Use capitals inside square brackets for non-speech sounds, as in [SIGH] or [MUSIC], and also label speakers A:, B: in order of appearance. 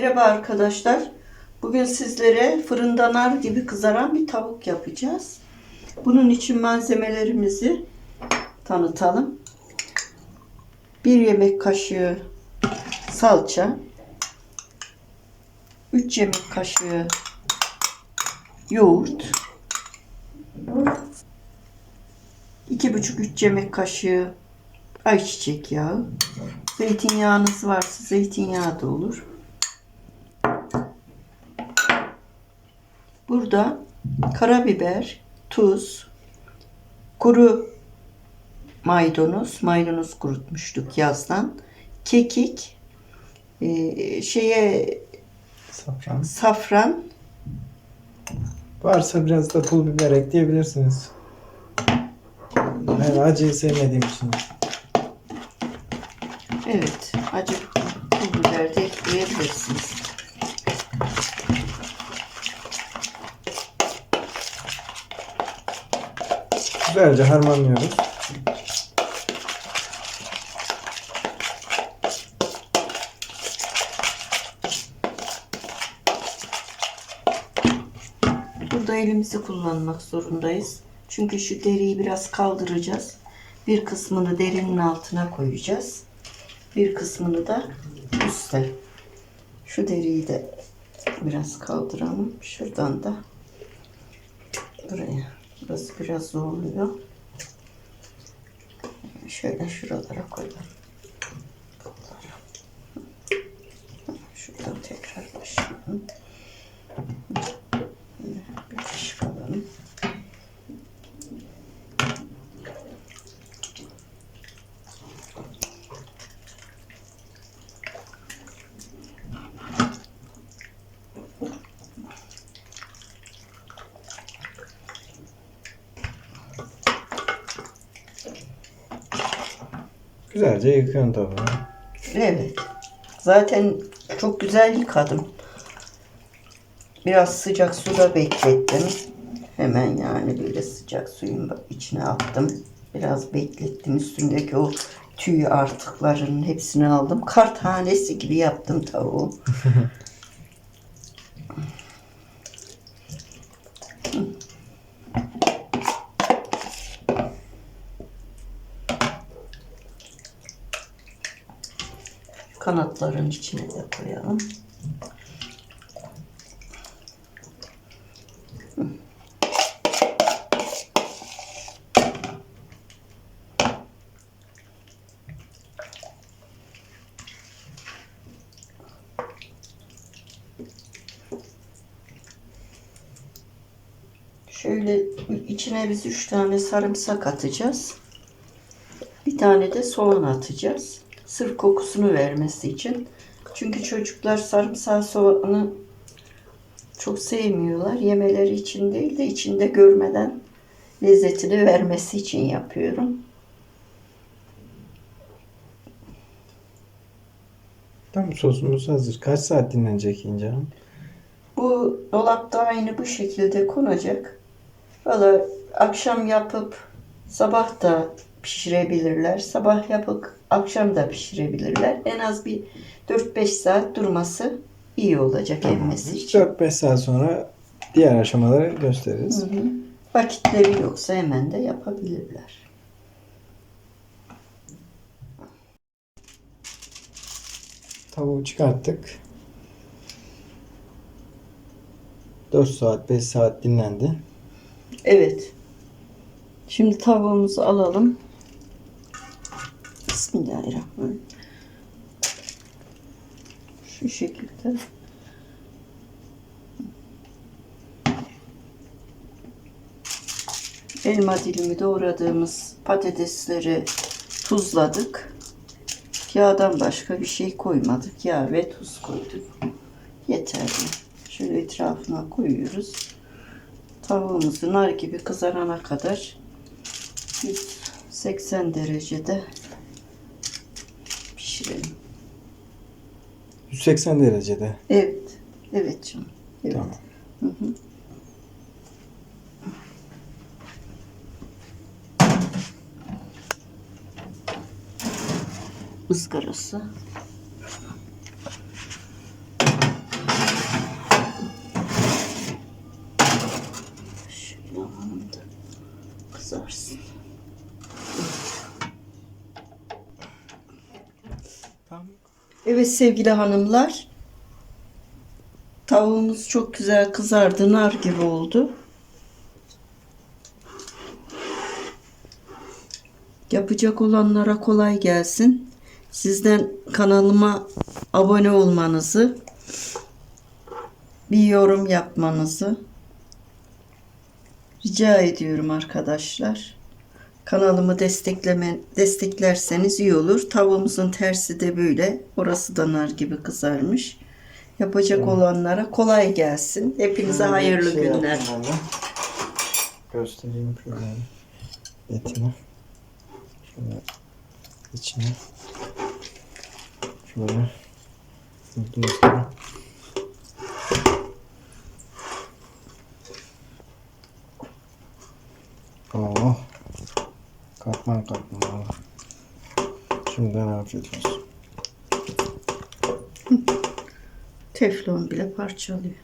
A: Merhaba arkadaşlar. Bugün sizlere fırında nar gibi kızaran bir tavuk yapacağız. Bunun için malzemelerimizi tanıtalım. 1 yemek kaşığı salça, 3 yemek kaşığı yoğurt, 2,5-3 yemek kaşığı ayçiçek yağı, zeytinyağınız varsa zeytinyağı da olur. Burada karabiber, tuz, kuru maydanoz, maydanoz kurutmuştuk yazdan, kekik, e, şeye
B: Safran.
A: safran,
B: Varsa biraz da pul biber ekleyebilirsiniz. Ben acıyı sevmediğim için.
A: evet acı pul biber de ekleyebilirsiniz.
B: Güzelce harmanlıyoruz.
A: Burada elimizi kullanmak zorundayız. Çünkü şu deriyi biraz kaldıracağız. Bir kısmını derinin altına koyacağız. Bir kısmını da üste. Şu deriyi de biraz kaldıralım. Şuradan da buraya. Burası biraz zorluyor. Şöyle şuralara koyalım. Şuradan tekrar başlayalım. Bir kaşık alalım.
B: Güzelce yıkıyorsun tavuğu.
A: Evet. Zaten çok güzel yıkadım. Biraz sıcak suda beklettim. Hemen yani böyle sıcak suyun içine attım. Biraz beklettim. Üstündeki o tüy artıklarının hepsini aldım. Kar tanesi gibi yaptım tavuğu. [LAUGHS] Kanatların içine de koyalım. Şöyle içine biz üç tane sarımsak atacağız. Bir tane de soğan atacağız. Sırf kokusunu vermesi için. Çünkü çocuklar sarımsağı soğanı çok sevmiyorlar. Yemeleri için değil de içinde görmeden lezzetini vermesi için yapıyorum.
B: Tam sosumuz hazır. Kaç saat dinlenecek İnce Hanım?
A: Bu dolapta aynı bu şekilde konacak. Valla akşam yapıp sabah da pişirebilirler. Sabah yapıp akşam da pişirebilirler. En az bir 4-5 saat durması iyi olacak emmesi için.
B: 4-5 saat sonra diğer aşamaları gösteririz.
A: Hı hı. Vakitleri yoksa hemen de yapabilirler.
B: Tavuğu çıkarttık. 4 saat 5 saat dinlendi.
A: Evet. Şimdi tavuğumuzu alalım. Bismillahirrahmanirrahim. Şu şekilde. Elma dilimi doğradığımız patatesleri tuzladık. Yağdan başka bir şey koymadık. Yağ ve tuz koyduk. Yeterli. Şöyle etrafına koyuyoruz. Tavuğumuzu nar gibi kızarana kadar 180 derecede pişirelim.
B: 180 derecede.
A: Evet. Evet canım. Evet.
B: Tamam.
A: Hı hı. ızgarası. Şöyle
B: anında kızarsın.
A: Evet sevgili hanımlar. Tavuğumuz çok güzel kızardı. Nar gibi oldu. Yapacak olanlara kolay gelsin. Sizden kanalıma abone olmanızı, bir yorum yapmanızı rica ediyorum arkadaşlar. Kanalımı destekleme, desteklerseniz iyi olur. Tavuğumuzun tersi de böyle. Orası da nar gibi kızarmış. Yapacak olanlara kolay gelsin. Hepinize
B: Şöyle
A: hayırlı
B: şey
A: günler.
B: Göstereyim şöyle etini. Şöyle içine. Şöyle. Gibi. Oh. Katman. valla. Şimdiden afiyet olsun.
A: Teflon bile parçalıyor.